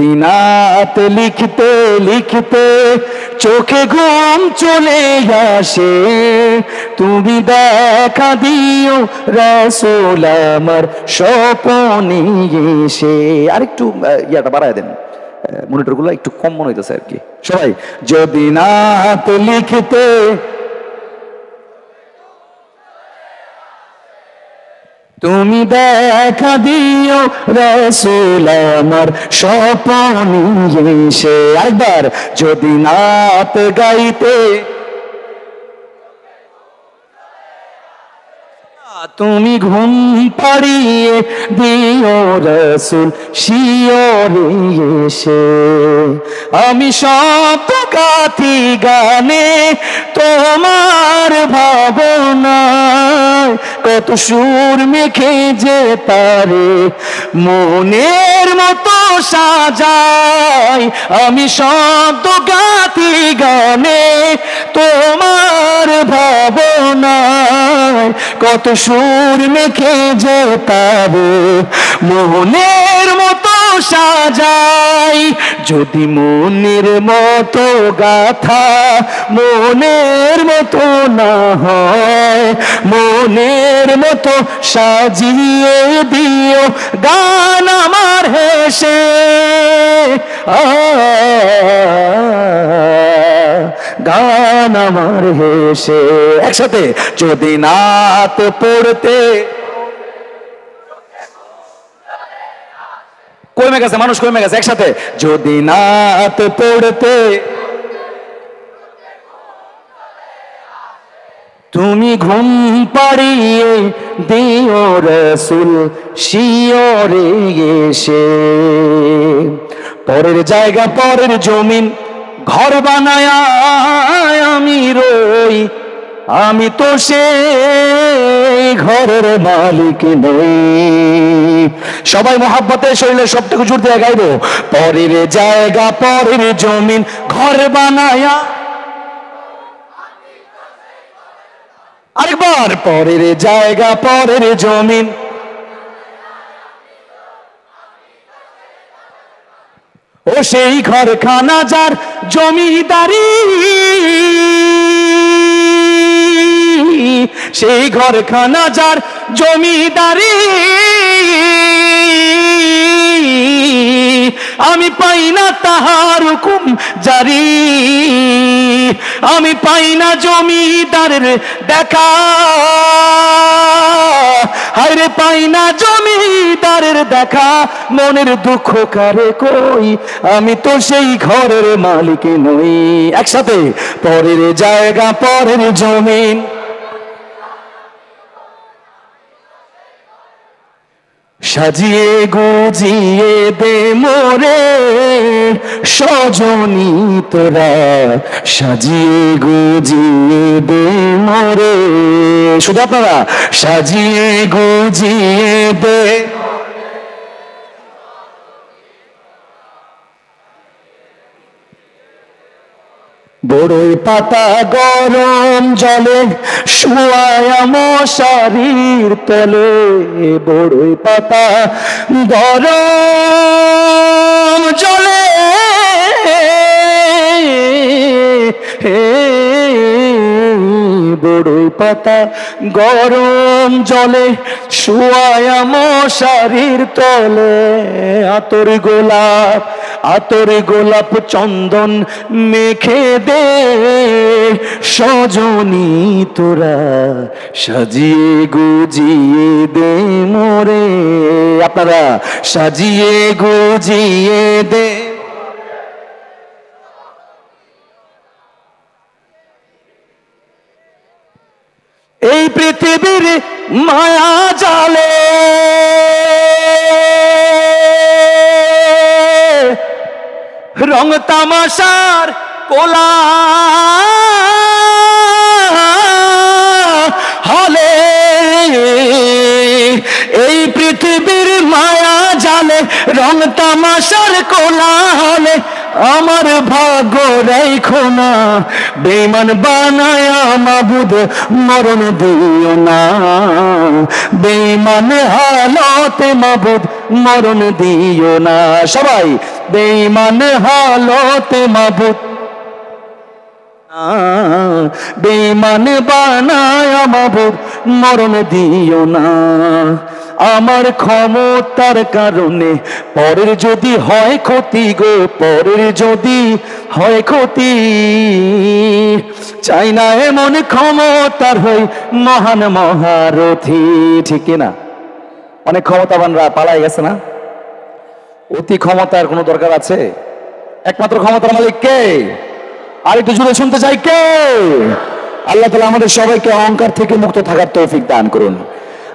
দিনাত লিখতে লিখতে চোখে ঘুম চলে আসে। তুমি দেখা দিও রসুল আমার স্বপনে এসে। আরেকটু ইয়াটা বাড়ায় দেন। মনিটরগুলো একটু কম মনে হইতেছে আর কি। সবাই, যদি নাত লিখতে তুমি দেখা দিও রসুল আমার স্বপনে এসে। একবার যদি নাত গাইতে। তুমি ঘুম পাড়িয়ে দিও রসুল শিওরে এসে। আমি সব গাথি গানে তোমার ভাবনায় কত সুর মেখে যে পারে মনের মতো সাজাই। আমি শব্দ গাথি গানে তোমার ভাবনায় কত সুর মেখে যে পারে মোহনের মতো সাজাই। যদি মনের মতো গাথা মনের মতো না হয়, মনের মতো সাজিয়ে দিও গান আমার হেসে। গান আমার হেসে। একসাথে যদি নাত পড়তে কমে গেছে, মানুষ কমে গেছে, একসাথে। যদি নাত পড়তে তুমি ঘুম পাড়িয়ে দিও রসুল শিওরে এসে। পরের জায়গা, পরের জমিন, ঘর বানায় আমি রই। আমি তো সে ঘরের মালিক নই। সবাই মহাব্বতের শরীরে সবটুকু জোর দিয়ে গাইবো। পরের জায়গা, পরের জমিন, ঘর বানায়া। আরেকবার, পরের জায়গা, পরের জমিন। ও সেই ঘর খানা যার জমিদারি। সেই ঘর খানা যার জমিদারি। আমি পাই না তাহার হুকুম জারি। আমি পাই না জমিদারের দেখা। হায়রে পাই না জমিদারের দেখা। মনের দুঃখ কারে কই? আমি তো সেই ঘরের মালিক নই। একসাথে পরের জায়গা, পরের জমিন। সাজিয়ে গুজিয়ে দে মোরে। সজনী তোরা সাজিয়ে গুজিয়ে দে মোরে। শুধু আপনারা, সাজিয়ে গুজিয়ে দে বড়ই পাতা গরম জলে, শুয়ায় মশারির তলে। বড়ই পাতা গরম জলে বড়ই পাতা গরম জলে, শুয়ায় মশারির তলে। আতর গোলাপ আতর গোলাপ চন্দন মেখে দে, সজনী তোরা সাজিয়ে গুজিয়ে দে মোরে। আপনারা সাজিয়ে গুজিয়ে দে। এই পৃথিবীর মায়া জালে রং তামাশার কোলা। হলে এই পৃথিবীর মায়া জালে রং তামাশার কোলা হলে আমার ভাগ্য রেখো না। বেমান বানায় মাবুদ, মরণ দিও না। বেমান হালতে মাবুদ, মরণ দিও না। সবাই বেমান হালতে মাবুদ। বেমান বানায় মাবুদ, মরণ দিও না। আমার ক্ষমতার কারণে, পরের যদি হয় ক্ষতি গো, পরের যদি হয় ক্ষতি। চাই না এমন ক্ষমতার হই, মহান মহারথী, ঠিক না অনেক ক্ষমতাবানরা পালাই গেছে না? অতি ক্ষমতার কোনো দরকার আছে? একমাত্র ক্ষমতার মালিক কে? আর একটু জুড়ে শুনতে চাই কে? আল্লাহ তালা আমাদের সবাইকে অহংকার থেকে মুক্ত থাকার তৌফিক দান করুন।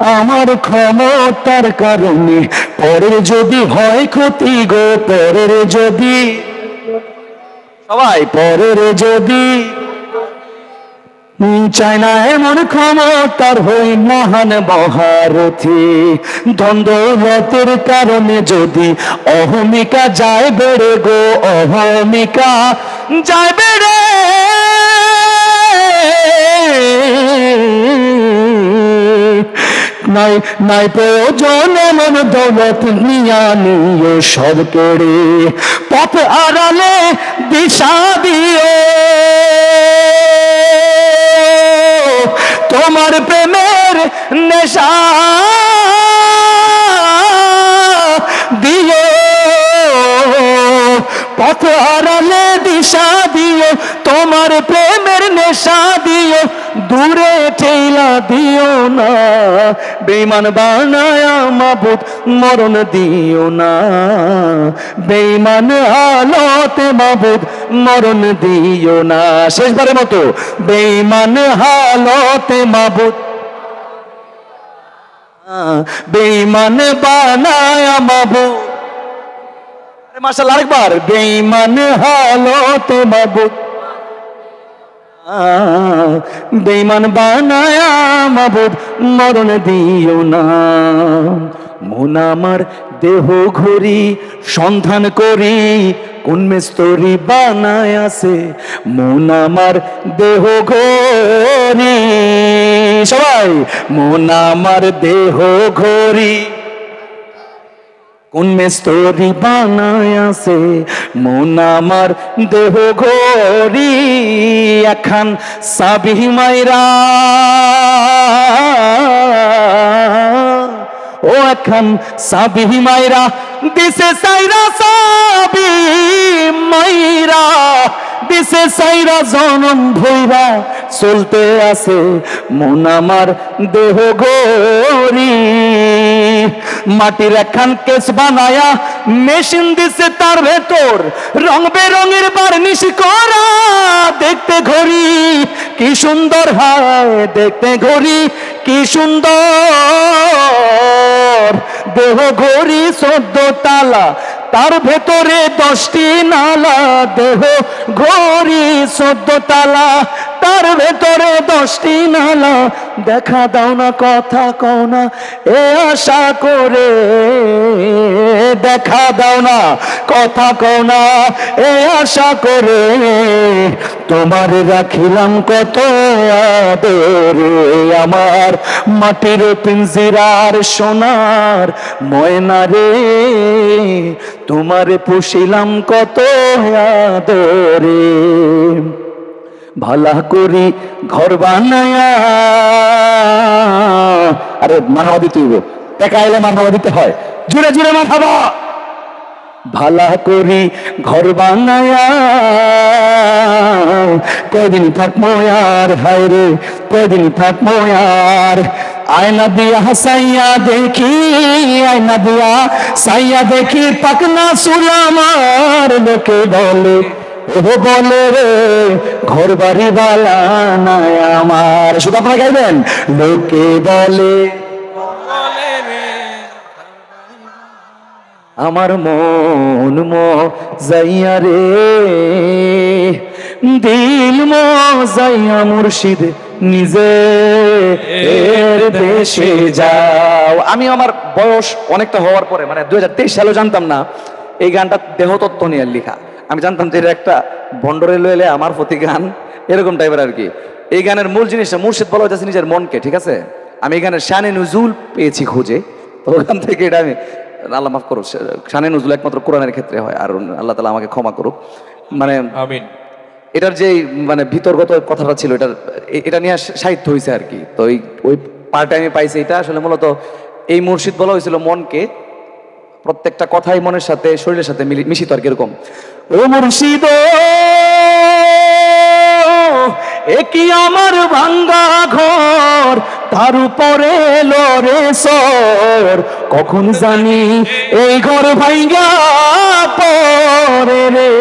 আমার ক্ষমতার কারণে, পরের যদি হয় ক্ষতি গো, পরের যদি সবাই পরের যদি চাই না এমন ক্ষমতার হই মহান মহারথী। দ্বন্দ্বরতের কারণে যদি অহমিকা যায় বেড়ে গো, অহমিকা যায় বেড়ে নাই নাই প্রয়োজন এমন দৌলত নিয়া নিয়ে সব কেড়ে। পথ আড়ালে দিশা দিও। তোমার প্রেমের নেশা দিও। পথ হারালে দিশা দিও, তোমার প্রেমের নেশা দিও। দূরে ঠেলা দিও না। বেমান বানায় মাবুদ, মরণ দিও না। বেমান হালতে মাবুদ, মরণ দিও না। শেষবারের মতো বেমান হালতে মাবুদ। বেমান বানায় মাবুদ। মার্শাল আরেকবার, বেঈমান হালত মাবুদ। বেঈমান বানায়া মাবুদ মরণ দিও না। মন আমার দেহ ঘড়ি সন্ধান করি, কোন মেস্তরি বানায় আছে? মন আমার দেহ ঘড়ি, সবাই, মন আমার দেহ ঘড়ি। কোন মেস্তরি বানায় আছে? মন আমার দেহ ঘড়ি এখন সাবি মাইরা। ও এখন সাবি মাইরা, দিছে সাইরা সাবি মাইরা। দিছে সাইরা জনম ভৈরা চলতে আছে, মন আমার দেহ গরি মাটির একখান কেস বানায়া মেশিন দিছে তার ভেতর, রং বেরঙের বার্নিশ করা দেখতে ঘড়ি। কি সুন্দর হয় দেখতে ঘড়ি, কি সুন্দর। দেহ ঘড়ি চোদ্দ তালা, তার ভেতরে দশটি নালা। দেহ ঘড়ি চোদ্দ তালা তার ভেতরে দশটি নালা। দেখা দাও না, কথা কও না, এ আশা করে। দেখা দাও না, কথা কও না, এ আশা করে। তোমার রাখিলাম কত আদরে, আমার মাটির পিঞ্জিরার সোনার ময়না রে। তোমারে পুষিলাম কত আদরে। ভালা করি ঘর বানায়া। আরে মাথাবা দিতে হইব। টাকা এলে মাথাবা দিতে হয়। জুড়ে জুড়ে মাথাবা ভালা করি ঘর বানায়া। কয়দিন থাকব আর হায় রে, কয়দিন থাকব আর আয়না দিয়া হাসাইয়া দেখি, আয়না দিয়া সাইয়া দেখি, পাকনা সুলামার লোকে বলে। ও বলে রে ঘর বাড়ি বালা নাই আমার। শুধু আপনারা গাইবেন? লোকে বলে, আমার মন যাইয়া রে, দিল যাইয়া মুর্শিদ নিজে দেশে যাও। আমি আমার বয়স অনেকটা হওয়ার পরে মানে দুই হাজার তেইশ সালে জানতাম না, এই গানটা দেহতত্ত্ব নিয়ে লেখা। আমি জানতাম যে এটা একটা বন্ডরে লইলে আমার প্রতি গান এরকম টাইপের আর কি। এই গানের মূল জিনিসটা মুর্শিদ বলা হচ্ছে নিজের মনকে ঠিক আছে? আমি এই গানের শানে নজুল পেয়েছি খুঁজে তো ওখান থেকে এটা আমি আল্লাহ মাফ করো শানে নজুল একমাত্র কোরআনের ক্ষেত্রে হয় আর আল্লাহ তালা আমাকে ক্ষমা করুক। মানে আমিন। এটার যে মানে ভিতরগত কথাটা ছিল এটার এটা নিয়ে সাহিত্য হয়েছে আর কি। তো ওই ওই পার্টে আমি পাইছি এটা আসলে মূলত এই মুর্শিদ বলা হয়েছিল মনকে প্রত্যেকটা কথাই মনের সাথে শরীরের সাথে মিলি- মিশিত আর কি এরকম। ও মুর্শিদ একই আমার ভাঙ্গা ঘর? তার উপরে লরে সর কখন জানি এই ঘর ভাঙ্গা পরে রে?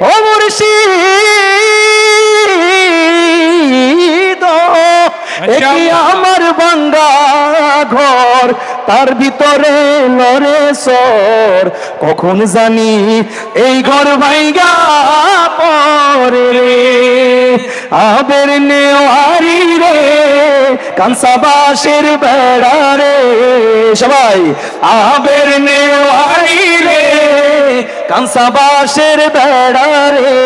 ও মুর্শিদ একই আমার ভাঙ্গা ঘর? তার ভিতরে নরে সর। কখন জানি এই ঘর ভাইগা পরে রে? আবের নেওয়ারি রে কাঁসাবাসের বেড়া রে। সবাই আবের নেওয়ারি রে। কাঁসাবাসের বেড়া রে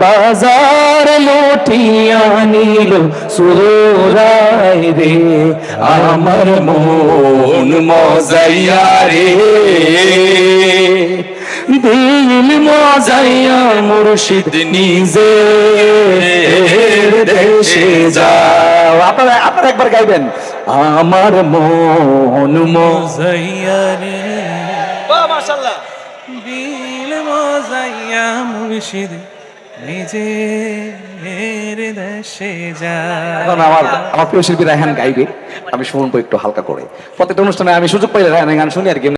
বাজার লুটিয়া নিল সুরাই রে। আমার মন মজাইয়া রে। দিল মজাইয়া মুর্শিদ নিজে দেশে যাও। আপনারা আপনারা একবার গাইবেন আমার মন মজাইয়া রে। দিল মজাইয়া মুর্শিদ নিজের দেশে আমার আমার প্রিয় শিল্পী রায়হান গাইবে, আমি শুনব একটু হালকা করে। প্রত্যেকটা অনুষ্ঠানে আমি সুযোগ পাইলে রায়হান গান শুনি আর কি।